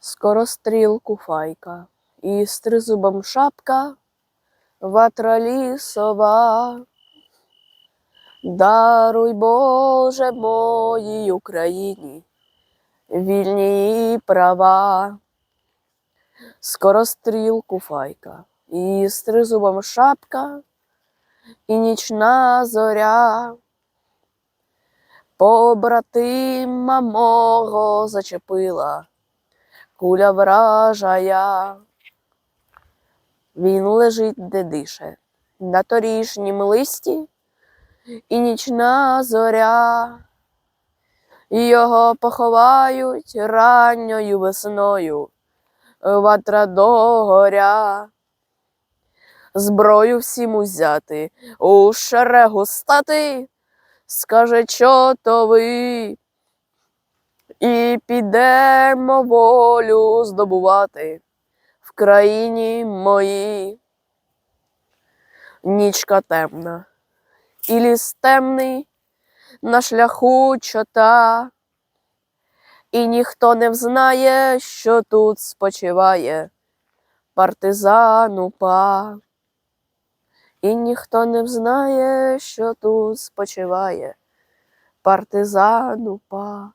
скорострілку файка, і з тризубом шапка, ватра лісова. Даруй, Боже, моїй Україні, вільні права, скорострілку файка, і з тризубом шапка, і нічна зоря. Побратима мого зачепила, куля вражая. Він лежить де дише, на торішнім листі, і нічна зоря. Його поховають ранньою весною, ватра догоря. Зброю всім узяти, у шерегу стати, скаже, що то ви, і підемо волю здобувати в країні моїй. Нічка темна, і ліс темний на шляху чота, і ніхто не взнає, що тут спочиває партизан упа. І ніхто не взнає, що тут спочиває партизан упа.